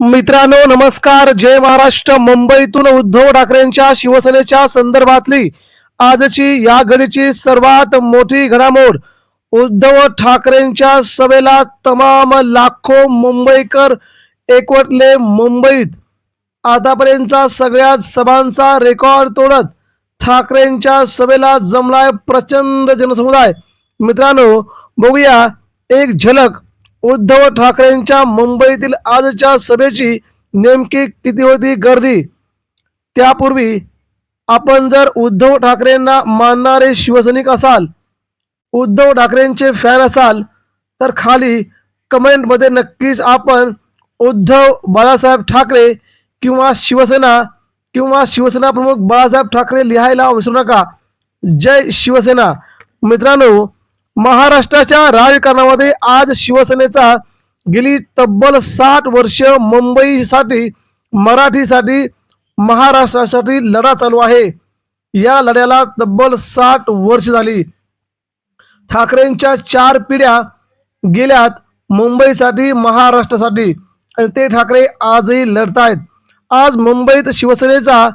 मित्रांनो नमस्कार. जय महाराष्ट्र. मुंबईतून उद्धव ठाकरेंच्या शिवसेनेच्या संदर्भातली आजची या घडीची सर्वात मोठी घडामोड. उद्धव ठाकरेंच्या सभेला तमाम लाखो मुंबईकर एकवटले मुंबईत. आतापर्यंतचा सगळ्याच सभांचा रेकॉर्ड तोडत ठाकरेंच्या सभेला जमलाय प्रचंड जनसमुदाय. मित्रांनो बघूया एक झलक. उद्धव ठाकरेंच्या मुंबईतील आजच्या सभेची नेमकी किती होती गर्दी? त्यापूर्वी आपण जर उद्धव ठाकरेंना मानणारे शिवसैनिक असाल उद्धव ठाकरेंचे फॅन असाल तर खाली कमेंटमध्ये नक्कीच आपण उद्धव बाळासाहेब ठाकरे किंवा शिवसेना किंवा शिवसेना प्रमुख बाळासाहेब ठाकरे लिहायला विसरू नका. जय शिवसेना. मित्रांनो महाराष्ट्राच्या राजकारणामध्ये आज शिवसेनेचा गेली तब्बल साठ वर्ष मुंबईसाठी मराठीसाठी महाराष्ट्रासाठी लढा चालू आहे. या लढ्याला तब्बल साठ वर्ष झाली. ठाकरेंच्या चार पिढ्या गेल्यात मुंबईसाठी महाराष्ट्रासाठी. आणि ते ठाकरे आजही लढतायत. आज मुंबईत शिवसेनेचा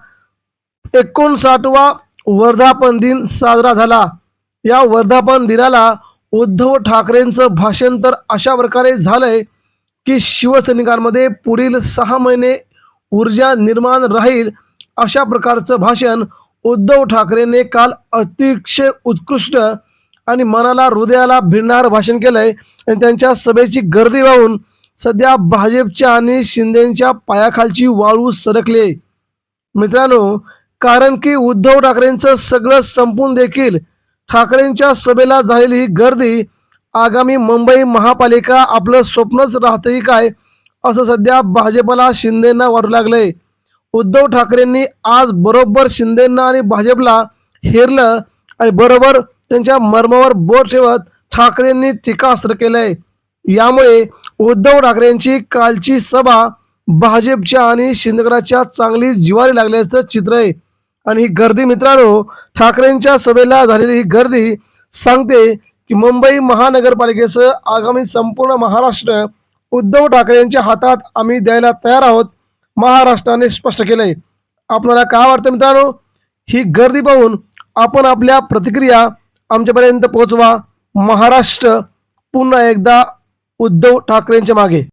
एकोणसाठवा वर्धापन दिन साजरा झाला. या वर्धापन दिनाला उद्धव ठाकरेंचं भाषण तर अशा प्रकारे झालंय की शिवसैनिकांमध्ये पुढील सहा महिने ऊर्जा निर्माण राहील अशा प्रकारचं भाषण उद्धव ठाकरेंनी काल अतिशय उत्कृष्ट आणि मनाला हृदयाला भिडणारं भाषण केलंय. आणि त्यांच्या सभेची गर्दी वाहून सध्या भाजपच्या आणि शिंदेच्या पायाखालची वाळू सरकले. मित्रांनो कारण की उद्धव ठाकरेंचं सगळं संपून देखील ठाकरेंच्या सभेला झालेली ही गर्दी आगामी मुंबई महापालिका आपलं स्वप्नच राहतंही काय असं सध्या भाजपला शिंदेंना वाटू लागलंय. उद्धव ठाकरेंनी आज बरोबर शिंदेंना आणि भाजपला हेरलं आणि बरोबर त्यांच्या मर्मावर बोट ठेवत ठाकरेंनी टीकास्त्र केलंय. यामुळे उद्धव ठाकरेंची कालची सभा भाजपच्या आणि शिंदेगडाच्या चांगली जिवारी लागल्याचं चित्र आहे. आणि ही गर्दी मित्रांनो ठाकरेंच्या सभेला झालेली ही गर्दी सांगते की मुंबई महानगरपालिकेचं आगामी संपूर्ण महाराष्ट्र उद्धव ठाकरेंच्या हातात आम्ही द्यायला तयार आहोत महाराष्ट्राने स्पष्ट केलंय. आपल्याला काय वाटतं मित्रांनो? ही गर्दी पाहून आपण आपल्या प्रतिक्रिया आमच्यापर्यंत पोहोचवा. महाराष्ट्र पुन्हा एकदा उद्धव ठाकरेंच्या मागे.